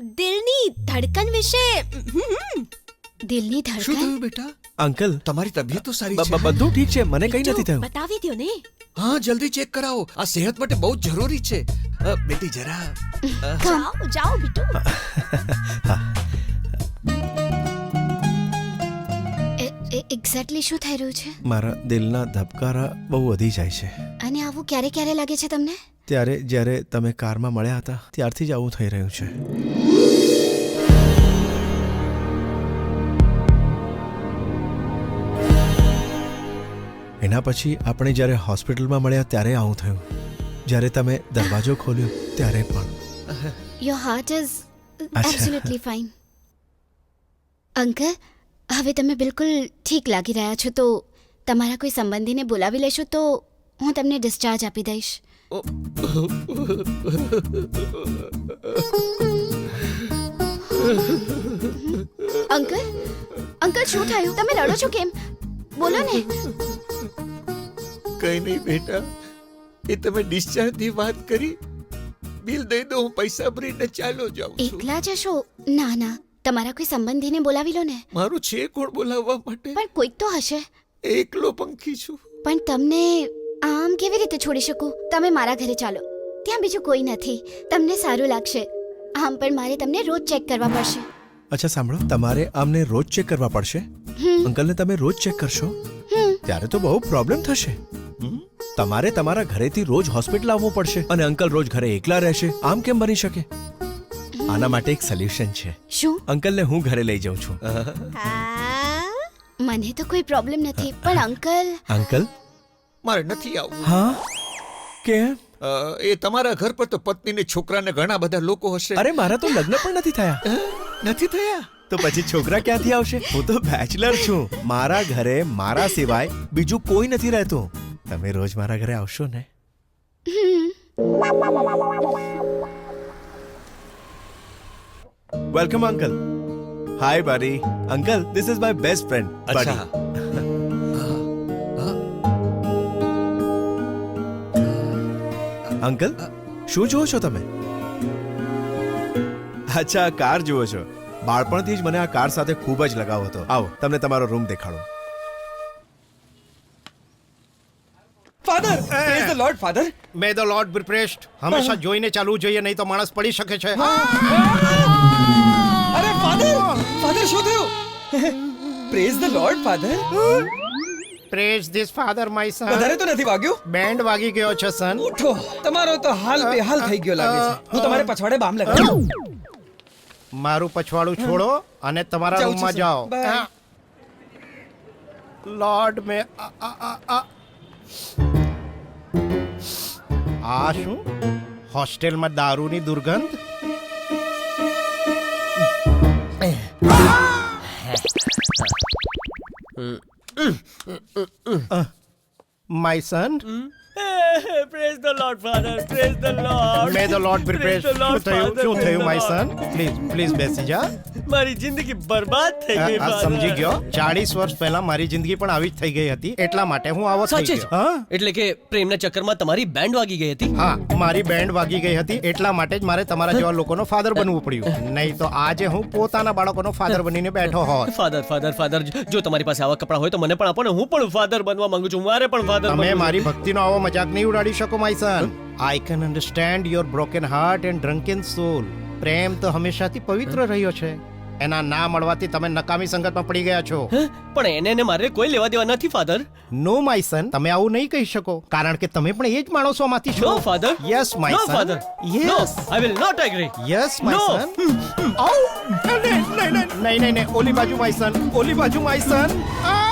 દિલની ધડકન વિશે હમ, દિલની શું ધડકન થયું બેટા? અંકલ તમારી તબિયત તો સારી બ- બ- છે બધું ઠીક છે મને કઈ નથી થયું. બતાવી દ્યો ને. હા જલ્દી ચેક કરાવો. આ સેહત માટે બહુ જ જરૂરી છે. અ, બેટી જરા જાઓ જાઓ બીટુ. એક્ઝેક્ટલી શું થઈ રહ્યું છે? મારા દિલના ધબકારા બહુ વધી જાય છે. અને આવું ક્યારે ક્યારે લાગે છે તમને? ત્યારે જ્યારે તમે કારમાં મળ્યા હતા ત્યારથી જ આવું થઈ રહ્યું છે. એના પછી આપણે જ્યારે હોસ્પિટલમાં મળ્યા ત્યારે આવું થયું. જ્યારે તમે દરવાજો ખોલ્યો ત્યારે પણ. Your heart is absolutely fine uncle હવે તમે બિલકુલ ઠીક લાગી રહ્યા છો તો તમારા કોઈ સંબંધીને બોલાવી લેશો તો હું તમને ડિસ્ચાર્જ આપી દઈશ. અંકલ અંકલ શું થયું? તમે રડો છો કેમ? બોલો ને. કઈ નહીં બેટા. એ તમે ડિસ્ચાર્જની વાત કરી. બિલ દઈ દો હું પૈસા ભરીને ચાલો જાઉં છું. એકલા જશો? ના ના. તમારા કોઈ સંબંધીને બોલાવી લો ને. મારું છે કોણ બોલાવવા માટે? પણ કોઈક તો હશે. એકલો પંખી છું. પણ તમને આમ કેવી રીતે છોડી શકું? તમે મારા ઘરે ચાલો. ત્યાં બીજું કોઈ નથી. તમને સારું લાગશે. આમ પણ મારે તમને રોજ ચેક કરવા પડશે. અચ્છા સાંભળો. તમારે આમને રોજ ચેક કરવા પડશે? હમ, અંકલને તમે રોજ ચેક કરશો? હમ. ત્યારે તો બહુ પ્રોબ્લેમ થશે. તમારે તમારા ઘરેથી રોજ હોસ્પિટલ આવવું પડશે અને અંકલ રોજ ઘરે એકલા રહેશે. આમ કેમ બની શકે? આના માટે એક સોલ્યુશન છે. શું? અંકલને હું ઘરે લઈ જાઉં છું. મને તો કોઈ પ્રોબ્લેમ નથી પણ અંકલ અંકલ? મારે નથી આવવું. હા? કેમ? અ, એ તમારા ઘર પર તો પત્ની ને છોકરાને ઘણા બધા લોકો હશે. અરે મારા તો લગ્ન પણ નથી થયા? નથી થયા? તો પછી છોકરા ક્યાંથી આવશે? હું તો બેચલર છું. મારા ઘરે મારા સિવાય બીજું કોઈ નથી રહેતું. તમે રોજ મારા ઘરે આવશો ને? વેલકમ અંકલ હાય બારી uncle this is my best friend અચ્છા. અંકલ શું જુઓ છો તમે? અચ્છા કાર જુઓ છો. બાળપણથી જ મને આ કાર સાથે ખૂબ જ લગાવ હતો. આવો તમને તમારો રૂમ દેખાડો. Father praise the lord father may the lord be praised હંમેશા જોઈને ચાલવું જોઈએ નહીં તો માણસ પડી શકે છે. અરે ફાધર ફાધર શું થયું? Praise the lord father praise this father my son વધારે તો નથી વાગ્યું? બેન્ડ વાગી ગયો છે સન ઉઠો. તમારો તો હાલ બેહાલ થઈ ગયો લાગે છે. હું તમારે પછવાડે બામ લગાવું. મારું પછવાડું છોડો અને તમારા રૂમમાં જાઓ. લોર્ડ મે આ શું? હોસ્ટેલમાં દારૂની દુર્ગંધ? My son praise the lord father praise the lord may the lord be praise શું થયું શું થયું માય સન પ્લીઝ પ્લીઝ બેસી જા. મારી જિંદગી બરબાદ થઈ ગઈ આ સમજી ગયો. ચાળીસ વર્ષ પહેલા મારી જિંદગી પણ આવી જ થઈ ગઈ હતી. એટલા માટે હું આવો થઈ ગયો. હા? એટલે કે પ્રેમના ચક્કરમાં તમારી બેન્ડ વાગી ગઈ હતી? હા મારી બેન્ડ વાગી ગઈ હતી. એટલા માટે જ મારે તમારા જેવા લોકોનો ફાધર બનવું પડ્યું. નહીં તો આજે હું પોતાના બાળકોનો ફાધર બનીને બેઠો હોત. ફાધર ફાધર ફાધર જો તમારી પાસે આવા કપડા હોય તો મને પણ આપો ને. હું પણ ફાધર બનવા માંગુ છું. મારે પણ ફાધર તમે મારી ભક્તિનો આવો મજાક નહીં ઉડાડી શકો my son I can understand your broken heart and drunken soul પ્રેમ તો હંમેશાથી પવિત્ર રહ્યો છે. એના ના મળવાથી તમે નકામી સંગતમાં પડી ગયા છો. પણ એને ને મારે કોઈ લેવા દેવા નથી ફાધર નો માય સન તમે આવું નહીં કહી શકો. કારણ કે તમે પણ એ જ માણસોમાંથી છો. No father yes my no son father yes I will not agree yes my son ઓ નહીં નહીં નહીં નહીં ઓલી બાજુ માય સન ઓલી બાજુ માય સન આ